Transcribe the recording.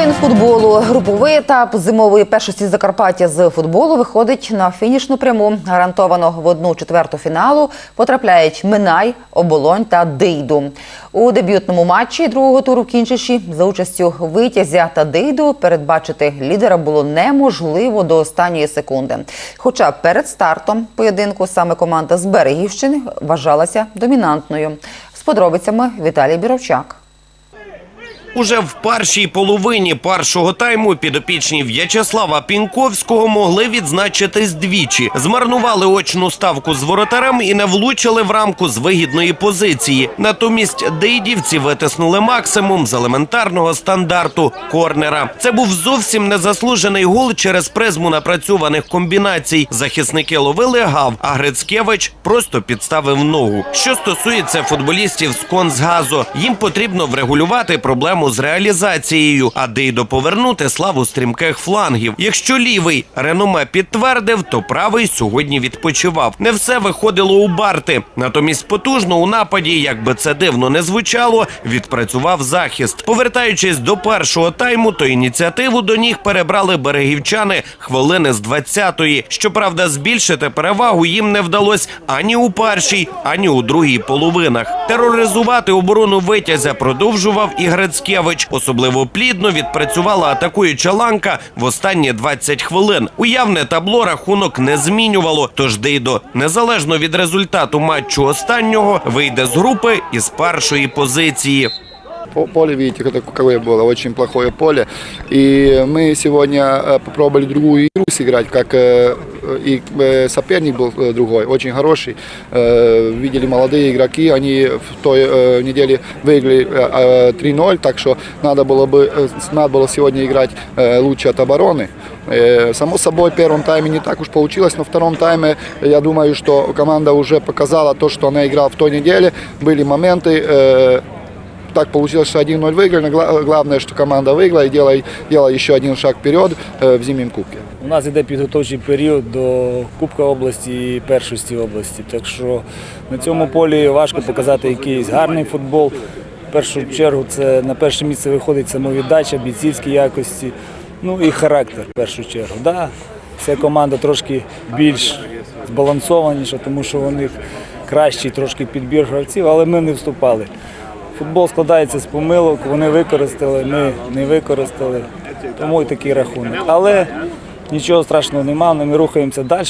Новин футболу. Груповий етап зимової першості Закарпаття з футболу виходить на фінішну пряму. Гарантовано в одну четверту фіналу потрапляють Минай, Оболонь та Дейду. У дебютному матчі другого туру Кінчиші за участю Витязя та Дейду передбачити лідера було неможливо до останньої секунди. Хоча перед стартом поєдинку саме команда з Берегівщини вважалася домінантною. З подробицями Віталій Біровчак. Уже в першій половині першого тайму підопічні В'ячеслава Пінковського могли відзначитись двічі. Змарнували очну ставку з воротарем і не влучили в рамку з вигідної позиції. Натомість дейдівці витиснули максимум з елементарного стандарту корнера. Це був зовсім незаслужений гол через призму напрацьованих комбінацій. Захисники ловили гав, а Грицькевич просто підставив ногу. Що стосується футболістів з Концгазу, їм потрібно врегулювати проблему з реалізацією, а дейдо повернути славу стрімких флангів. Якщо лівий реноме підтвердив, то правий сьогодні відпочивав. Не все виходило у барти. Натомість потужно у нападі, як би це дивно не звучало, відпрацював захист. Повертаючись до першого тайму, то ініціативу до ніг перебрали берегівчани хвилини з 20-ї. Щоправда, збільшити перевагу їм не вдалось ані у першій, ані у другій половинах. Тероризувати оборону витязя продовжував і Грицькевич. Особливо плідно відпрацювала атакуюча ланка в останні 20 хвилин. Уявне табло рахунок не змінювало. Тож Дейдо, незалежно від результату матчу останнього, вийде з групи із першої позиції. По- Поле, видите, какое- какое было, очень плохое поле. И мы сегодня э, попробовали другую игру сыграть, как э, И э, соперник был э, другой, очень хороший. Э, Видели молодые игроки, они в той неделе выиграли э, э, 3-0, так что надо было, бы, надо было сегодня играть лучше от обороны. Само собой, в первом тайме не так уж получилось, но в втором тайме я думаю, что команда уже показала то, что она играла в той неделе. Были моменты, так получилось, что 1-0 выиграли. Гла- Главное, что команда выиграла и делала, делала еще один шаг вперед э, в зимнем кубке. У нас іде підготовчий період до Кубка області і першості області. Так що на цьому полі важко показати якийсь гарний футбол. В першу чергу це на перше місце виходить самовіддача, бійцівські якості, ну і характер в першу чергу. Да, ця команда трошки більш збалансованіша, тому що у них кращий трошки підбір гравців, але ми не вступали. Футбол складається з помилок, вони використали, ми не використали. Тому і такий рахунок. Але нічого страшного немає, ми рухаємося далі.